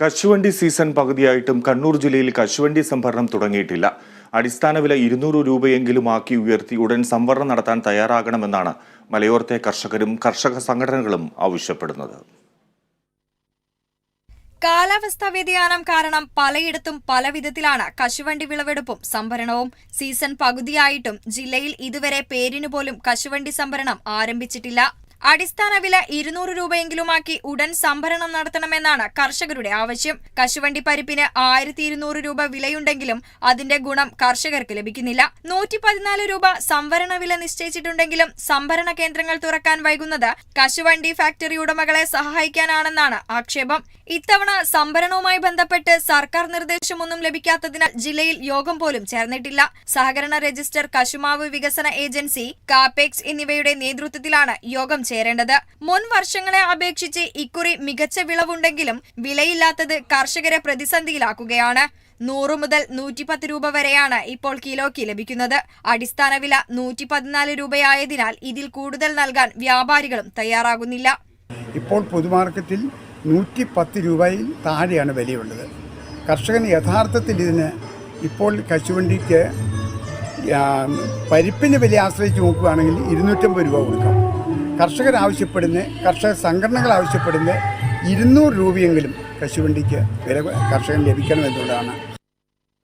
കശുവണ്ടി സീസൺ പകുതിയായിട്ടും കണ്ണൂർ ജില്ലയിൽ കശുവണ്ടി സംഭരണം തുടങ്ങിയിട്ടില്ല. അടിസ്ഥാന വില ഇരുന്നൂറ് രൂപയെങ്കിലും ആക്കി ഉയർത്തി ഉടൻ സംവരണം നടത്താൻ തയ്യാറാകണമെന്നാണ് മലയോരത്തെ കർഷകരും കർഷക സംഘടനകളും ആവശ്യപ്പെടുന്നത്. കാലാവസ്ഥാ വ്യതിയാനം കാരണം പലയിടത്തും പല വിധത്തിലാണ് കശുവണ്ടി വിളവെടുപ്പും സംഭരണവും. സീസൺ പകുതിയായിട്ടും ജില്ലയിൽ ഇതുവരെ പേരിനു പോലും കശുവണ്ടി സംഭരണം ആരംഭിച്ചിട്ടില്ല. അടിസ്ഥാന വില ഇരുന്നൂറ് രൂപയെങ്കിലുമാക്കി ഉടൻ സംഭരണം നടത്തണമെന്നാണ് കർഷകരുടെ ആവശ്യം. കശുവണ്ടി പരിപ്പിന് ആയിരത്തി ഇരുന്നൂറ് രൂപ വിലയുണ്ടെങ്കിലും അതിന്റെ ഗുണം കർഷകർക്ക് ലഭിക്കുന്നില്ല. നൂറ്റി പതിനാല് രൂപ സംവരണ വില നിശ്ചയിച്ചിട്ടുണ്ടെങ്കിലും സംഭരണ കേന്ദ്രങ്ങൾ തുറക്കാൻ വൈകുന്നത് കശുവണ്ടി ഫാക്ടറി ഉടമകളെ സഹായിക്കാനാണെന്നാണ് ആക്ഷേപം. ഇത്തവണ സംഭരണവുമായി ബന്ധപ്പെട്ട് സർക്കാർ നിർദ്ദേശമൊന്നും ലഭിക്കാത്തതിനാൽ ജില്ലയിൽ യോഗം പോലും ചേർന്നിട്ടില്ല. സഹകരണ രജിസ്റ്റർ കശുമാവ് വികസന ഏജൻസി കാപെക്സ് എന്നിവയുടെ നേതൃത്വത്തിലാണ് യോഗം ചേരേണ്ടത്. മുൻ വർഷങ്ങളെ അപേക്ഷിച്ച് ഇക്കുറി മികച്ച വിളവുണ്ടെങ്കിലും വിലയില്ലാത്തത് കർഷകരെ പ്രതിസന്ധിയിലാക്കുകയാണ്. നൂറ് മുതൽ നൂറ്റിപ്പത്ത് രൂപ വരെയാണ് ഇപ്പോൾ കിലോയ്ക്ക് ലഭിക്കുന്നത്. അടിസ്ഥാന വില നൂറ്റി പതിനാല് രൂപയായതിനാൽ ഇതിൽ കൂടുതൽ നൽകാൻ വ്യാപാരികളും തയ്യാറാകുന്നില്ല. ഇപ്പോൾ പൊതുമാർക്കറ്റിൽ നൂറ്റി പത്ത് രൂപയിൽ താഴെയാണ് വിലയുള്ളത്. കർഷകൻ യഥാർത്ഥത്തിൽ ഇതിന് ഇപ്പോൾ കശുവണ്ടിക്ക് പരിപ്പിന് വില ആശ്രയിച്ച് നോക്കുകയാണെങ്കിൽ ഇരുന്നൂറ്റമ്പത് രൂപ കൊടുക്കാം. കർഷകർ ആവശ്യപ്പെടുന്ന കർഷക സംഘടനകൾ ആവശ്യപ്പെടുന്ന ഇരുന്നൂറ് രൂപയെങ്കിലും കശുവണ്ടിക്ക് വില കർഷകന് ലഭിക്കണമെന്നുള്ളതാണ്.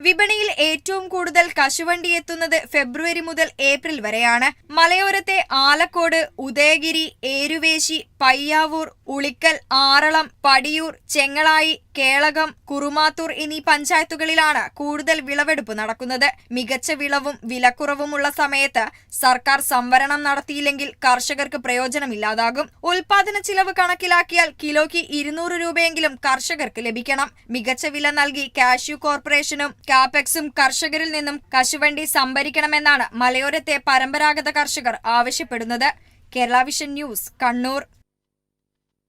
വിപണിയിൽ ഏറ്റവും കൂടുതൽ കശുവണ്ടി എത്തുന്നത് ഫെബ്രുവരി മുതൽ ഏപ്രിൽ വരെയാണ്. മലയോരത്തെ ആലക്കോട് ഉദയഗിരി ഏരുവേശി പയ്യാവൂർ ഉളിക്കൽ ആറളം പടിയൂർ ചെങ്ങളായി കേളകം കുറുമാത്തൂർ എന്നീ പഞ്ചായത്തുകളിലാണ് കൂടുതൽ വിളവെടുപ്പ് നടക്കുന്നത്. മികച്ച വിളവും വിലക്കുറവുമുള്ള സമയത്ത് സർക്കാർ സംവരണം നടത്തിയില്ലെങ്കിൽ കർഷകർക്ക് പ്രയോജനമില്ലാതാകും ഉൽപാദന ചിലവ് കണക്കിലാക്കിയാൽ കിലോയ്ക്ക് ഇരുന്നൂറ് രൂപയെങ്കിലും കർഷകർക്ക് ലഭിക്കണം. മികച്ച വില നൽകി കാഷ്യൂ കോർപ്പറേഷനും കാപെക്സും കർഷകരിൽ നിന്നും കശുവണ്ടി സംഭരിക്കണമെന്നാണ് മലയോരത്തെ പരമ്പരാഗത കർഷകർ ആവശ്യപ്പെടുന്നത്. Kerala vision news Kannur.